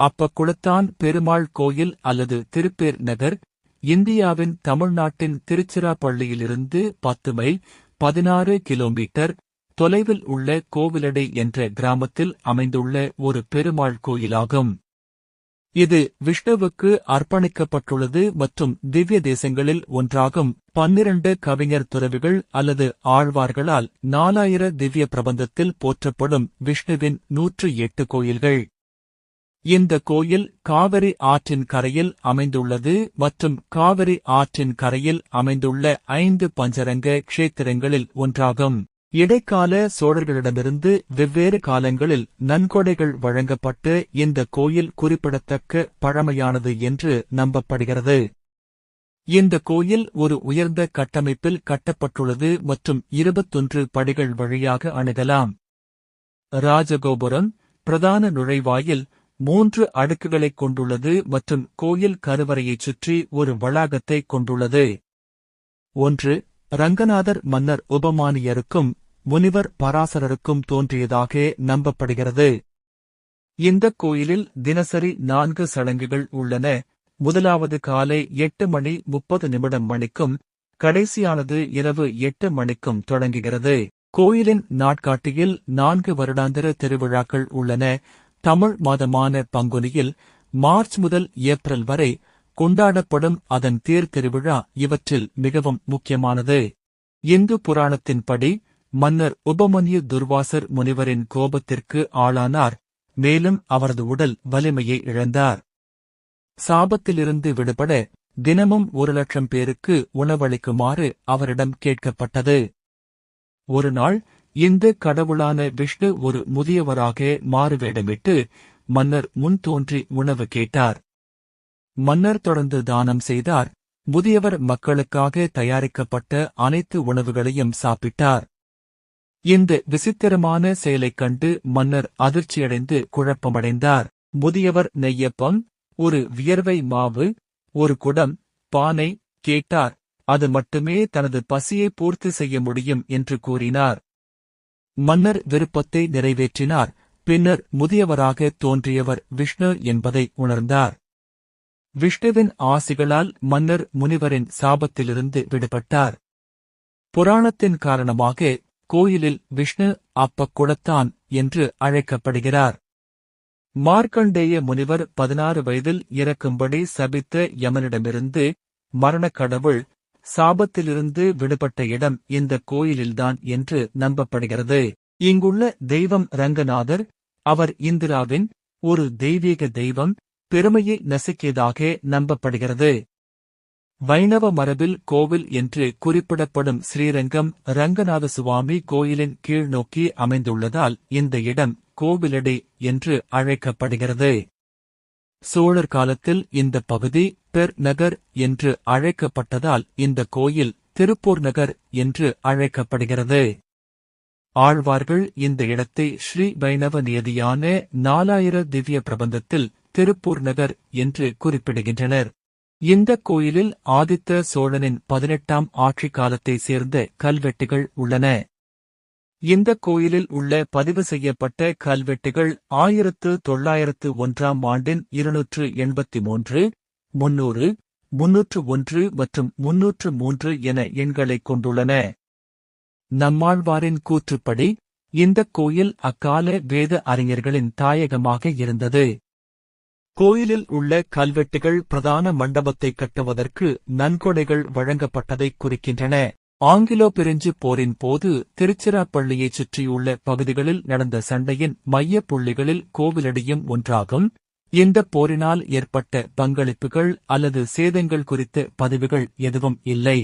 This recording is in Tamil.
அப்பக்குளத்தான் பெருமாள் கோயில் அல்லது திருப்பேர் நகர் இந்தியாவின் தமிழ்நாட்டின் திருச்சிராப்பள்ளியிலிருந்து பத்து மைல் பதினாறு கிலோமீட்டர் தொலைவில் உள்ள கோவிலடை என்ற கிராமத்தில் அமைந்துள்ள ஒரு பெருமாள் கோயிலாகும். இது விஷ்ணுவுக்கு அர்ப்பணிக்கப்பட்டுள்ளது மற்றும் திவ்ய தேசங்களில் ஒன்றாகும். பன்னிரண்டு கவிஞர் துறவிகள் அல்லது ஆழ்வார்களால் நாலாயிர திவ்ய பிரபந்தத்தில் போற்றப்படும் விஷ்ணுவின் நூற்று எட்டு கோயில்கள். இந்த கோயில் காவிரி ஆற்றின் கரையில் அமைந்துள்ளது மற்றும் காவிரி ஆற்றின் கரையில் அமைந்துள்ள ஐந்து பஞ்சரங்க க்ஷேத்திரங்களில் ஒன்றாகும். இடைக்கால சோழர்களிடமிருந்து வெவ்வேறு காலங்களில் நன்கொடைகள் வழங்கப்பட்டு இந்த கோயில் குறிப்பிடத்தக்க பழமையானது என்று நம்பப்படுகிறது. இந்த கோயில் ஒரு உயர்ந்த கட்டமைப்பில் கட்டப்பட்டுள்ளது மற்றும் இருபத்தொன்று படிகள் வழியாக அணுகலாம். ராஜகோபுரம் பிரதான நுழைவாயில் மூன்று அடுக்குகளைக் கொண்டுள்ளது மற்றும் கோயில் கருவறையைச் சுற்றி ஒரு வளாகத்தை கொண்டுள்ளது. ஒன்று ரங்கநாதர் மன்னர் உபமானியருக்கும் முனிவர் பராசரருக்கும் தோன்றியதாக நம்பப்படுகிறது. இந்த கோயிலில் தினசரி நான்கு சடங்குகள் உள்ளன. முதலாவது காலை எட்டு மணி முப்பது நிமிடம் மணிக்கும் கடைசியானது இரவு எட்டு மணிக்கும் தொடங்குகிறது. கோயிலின் நாட்காட்டியில் நான்கு வருடாந்திர திருவிழாக்கள் உள்ளன. தமிழ் மாதமான பங்குனியில் மார்ச் முதல் ஏப்ரல் வரை கொண்டாடப்படும் அதன் தேர் திருவிழா இவற்றில் மிகவும் முக்கியமானது. இந்து புராணத்தின்படி மன்னர் உபமன்யு துர்வாசர் முனிவரின் கோபத்திற்கு ஆளானார். மேலும் அவரது உடல் வலிமையை இழந்தார். சாபத்திலிருந்து விடுபட தினமும் ஒரு லட்சம் பேருக்கு உணவளிக்குமாறு அவரிடம் கேட்கப்பட்டது. ஒரு நாள் இந்த கடவுளான விஷ்ணு ஒரு முதியவராக மாறுவேடமிட்டு மன்னர் முன் தோன்றி உணவு கேட்டார். மன்னர் தொடர்ந்து தானம் செய்தார். முதியவர் மக்களுக்காக தயாரிக்கப்பட்ட அனைத்து உணவுகளையும் சாப்பிட்டார். இந்த விசித்திரமான செயலைக் கண்டு மன்னர் அதிர்ச்சியடைந்து குழப்பமடைந்தார். முதியவர் நெய்யப்பம் ஒரு வியர்வை மாவு ஒரு குடம் பானை கேட்டார். அது மட்டுமே தனது பசியை பூர்த்தி செய்ய முடியும் என்று கூறினார். மன்னர் விருப்பத்தை நிறைவேற்றினார். பின்னர் முதியவராக தோன்றியவர் விஷ்ணு என்பதை உணர்ந்தார். விஷ்ணுவின் ஆசிகளால் மன்னர் முனிவரின் சாபத்திலிருந்து விடுபட்டார். புராணத்தின் காரணமாக கோயிலில் விஷ்ணு அப்பக்குடத்தான் என்று அழைக்கப்படுகிறார். மார்க்கண்டேய முனிவர் பதினாறு வயதில் இறக்கும்படி சபித்த யமனிடமிருந்து மரணக் கடவுள் சாபத்திலிருந்து விடுபட்ட இடம் இந்த கோயிலில்தான் என்று நம்பப்படுகிறது. இங்குள்ள தெய்வம் ரங்கநாதர் அவர் இந்திராவின் ஒரு தெய்வீக தெய்வம் பெருமையை நசுக்கியதாக நம்பப்படுகிறது. வைணவ மரபில் கோவில் என்று குறிப்பிடப்படும் ஸ்ரீரங்கம் ரங்கநாத சுவாமி கோயிலின் கீழ் நோக்கி அமைந்துள்ளதால் இந்த இடம் கோவிலடி என்று அழைக்கப்படுகிறது. சோழர் காலத்தில் இந்த பகுதி பெர் நகர் என்று அழைக்கப்பட்டதால் இந்த கோயில் திருப்பூர் நகர் என்று அழைக்கப்படுகிறது. ஆழ்வார்கள் இந்த இடத்தை ஸ்ரீ வைணவ நியதியான நாலாயிர திவ்ய பிரபந்தத்தில் திருப்பூர் நகர் என்று குறிப்பிடுகின்றனர். இந்த கோயிலில் ஆதித்த சோழனின் பதினெட்டாம் ஆட்சி காலத்தை சேர்ந்த கல்வெட்டுகள் உள்ளன. இந்த கோயிலில் உள்ள பதிவு செய்யப்பட்ட கல்வெட்டுகள் ஆயிரத்து தொள்ளாயிரத்து ஒன்றாம் ஆண்டின் இருநூற்று எண்பத்தி மூன்று முன்னூறு முன்னூற்று ஒன்று மற்றும் முன்னூற்று மூன்று என எண்களைக் கொண்டுள்ளன. நம்மாழ்வாரின் கூற்றுப்படி இந்த கோயில் அக்கால வேத அறிஞர்களின் தாயகமாக இருந்தது. கோயிலில் உள்ள கல்வெட்டுகள் பிரதான மண்டபத்தை கட்டுவதற்கு நன்கொடைகள் வழங்கப்பட்டதைக் குறிக்கின்றன. ஆங்கிலோ பிரெஞ்சு போரின் போது திருச்சிராப்பள்ளியைச் சுற்றியுள்ள பகுதிகளில் நடந்த சண்டையின் மையப் புள்ளிகளில் கோவிலடியும் ஒன்றாகும். இந்த போரினால் ஏற்பட்ட பங்களிப்புகள் அல்லது சேதங்கள் குறித்த பதிவுகள் எதுவும் இல்லை.